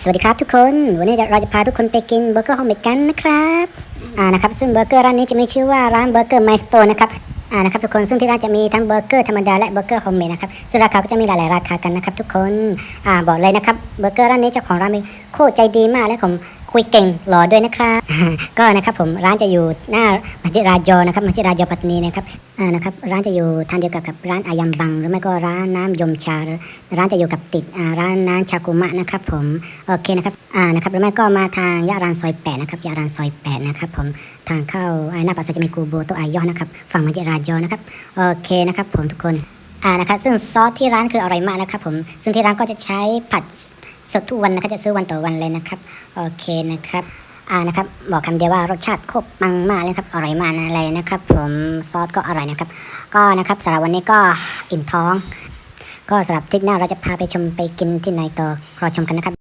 สวัสดีครับทุกคน วันนี้เราจะพาทุกคนไปกินเบอร์เกอร์โฮมเมดกันนะครับอ่านะครับซึ่งเบอร์เกอร์ร้านนี้จะมีชื่อว่าร้านเบอร์เกอร์ไมสโตนนะครับอ่านะครับทุกคนซึ่งที่ร้านจะมีทั้งเบอร์เกอร์ธรรมดาและเบอร์เกอร์โฮมเมดนะครับซึ่งราคาก็จะมีหลายๆราคากันนะครับทุกคนอ่าบอกเลยนะครับเบอร์เกอร์ร้านนี้เจ้าของร้านเป็นโคตรใจดีมากและผม คุยเก่งหล่อด้วยนะครับก็นะครับผมร้านจะอยู่หน้ามัสยิดราจอนะครับมัสยิดราจอปัตตานีนะครับอ่านะครับร้านจะอยู่ทางเดียวกับกับร้านอายัมบัง หรือไม่ก็ร้านน้ำยมชา ร้านจะอยู่กับติดร้านน้ำชากุมะนะครับผมโอเคนะครับอ่านะครับหรือไม่ก็มาทางยะรานซอยแปดนะครับยะรานซอยแปดนะครับผมทางเข้าอ่าหน้าปากซอยจะมีกูโบโตอายอนะครับฝั่งมัสยิดราจอนะครับโอเคนะครับผมทุกคนอ่านะครับซึ่งซอสที่ร้านคืออร่อยมากนะครับผมซึ่งที่ร้านก็จะใช้ผัด สดทุกวันนะครับจะซื้อวันต่อวันเลยนะครับโอเคนะครับอ่านะครับบอกคำเดียวว่ารสชาติโคตรปังมากเลยครับอร่อยมากอะไรนะครับ ผมซอสก็อร่อยนะครับ ก็นะครับสำหรับวันนี้ก็อิ่มท้อง ก็สำหรับทริปหน้าเราจะพาไปชมไปกินที่ไหนต่อรอชมกันนะครับ